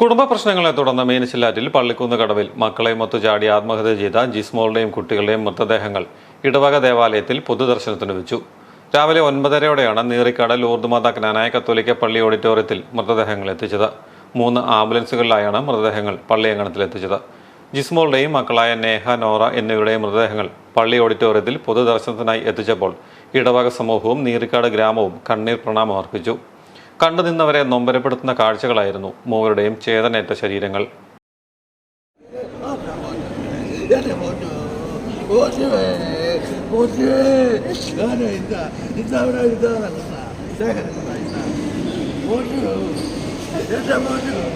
കുടുംബ പ്രശ്നങ്ങളെ തുടർന്ന് മീനച്ചില്ലാറ്റിൽ പള്ളിക്കുന്ന് കടവിൽ മക്കളെയും ഒത്തു ചാടി ആത്മഹത്യ ചെയ്ത ജിസ്മോളുടെയും കുട്ടികളുടെയും മൃതദേഹങ്ങൾ ഇടവക ദേവാലയത്തിൽ പൊതുദർശനത്തിന് വെച്ചു. രാവിലെ ഒൻപതരയോടെയാണ് നീറിക്കാട് ലൂർദുമാത ജ്ഞാനായ കത്തോലിക്ക പള്ളി ഓഡിറ്റോറിയത്തിൽ മൃതദേഹങ്ങൾ എത്തിച്ചത്. മൂന്ന് ആംബുലൻസുകളിലായാണ് മൃതദേഹങ്ങൾ പള്ളി അങ്കണത്തിൽ എത്തിച്ചത്. ജിസ്മോളുടെയും മക്കളായ നേഹ നോറ എന്നിവരുടെയും മൃതദേഹങ്ങൾ പള്ളി ഓഡിറ്റോറിയത്തിൽ പൊതുദർശനത്തിനായി എത്തിച്ചപ്പോൾ ഇടവക സമൂഹവും നീറിക്കാട് ഗ്രാമവും കണ്ണീർ പ്രണാമം അർപ്പിച്ചു. കണ്ടുനിന്നവരെ നൊമ്പരപ്പെടുത്തുന്ന കാഴ്ചകളായിരുന്നു മൂവരുടെയും ചേതനേറ്റ ശരീരങ്ങൾ. അപ്പൊ തന്നെ വീട്ടിൽ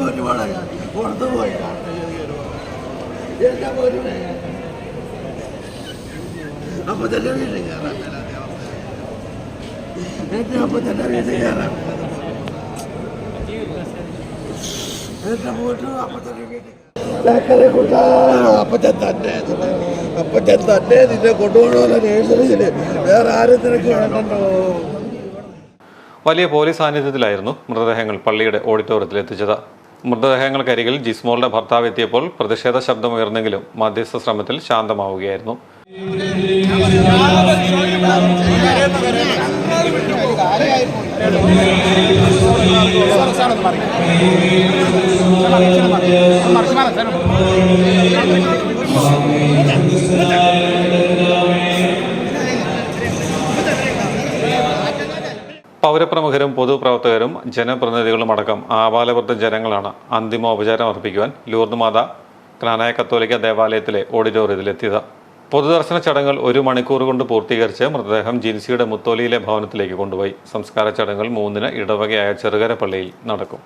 കയറാൻ മേലാത്ത അവസ്ഥ എന്റെ അപ്പൊ തന്നെ വീട്ടിൽ കയറാൻ എന്റെ മോനു അപ്പൊ തന്നെ വീട്ടിൽ ചക്കരെ കൂട്ടാ അപ്പച്ചൻ തന്നെ അപ്പച്ചൻ തന്നെ നിന്നെ കൊണ്ടുപോകണമല്ലോ നേഴ്സറിയിൽ വേറെ ആരും നിനക്ക് വലിയ പോലീസ് സാന്നിധ്യത്തിലായിരുന്നു മൃതദേഹങ്ങൾ പള്ളിയുടെ ഓഡിറ്റോറിയത്തിൽ എത്തിച്ചത്. മൃതദേഹങ്ങൾക്കരികിൽ ജിസ്മോളുടെ ഭർത്താവ് എത്തിയപ്പോൾ പ്രതിഷേധ ശബ്ദമുയർന്നെങ്കിലും മധ്യസ്ഥ ശ്രമത്തിൽ ശാന്തമാവുകയായിരുന്നു. പൗരപ്രമുഖരും പൊതുപ്രവർത്തകരും ജനപ്രതിനിധികളും അടക്കം ആപാലവൃദ്ധ ജനങ്ങളാണ് അന്തിമോപചാരം അർപ്പിക്കുവാൻ ലൂർദ് മാത ജ്ഞാനായ കത്തോലിക്ക ദേവാലയത്തിലെ ഓഡിറ്റോറിയത്തിലെത്തിയത്. പൊതുദർശന ചടങ്ങുകൾ ഒരു മണിക്കൂർ കൊണ്ട് പൂർത്തീകരിച്ച് മൃതദേഹം ജിൻസിയുടെ മുത്തോലിയിലെ ഭവനത്തിലേക്ക് കൊണ്ടുപോയി. സംസ്കാര ചടങ്ങുകൾ മൂന്നിന് ഇടവകയായ ചെറുകര പള്ളിയിൽ നടക്കും.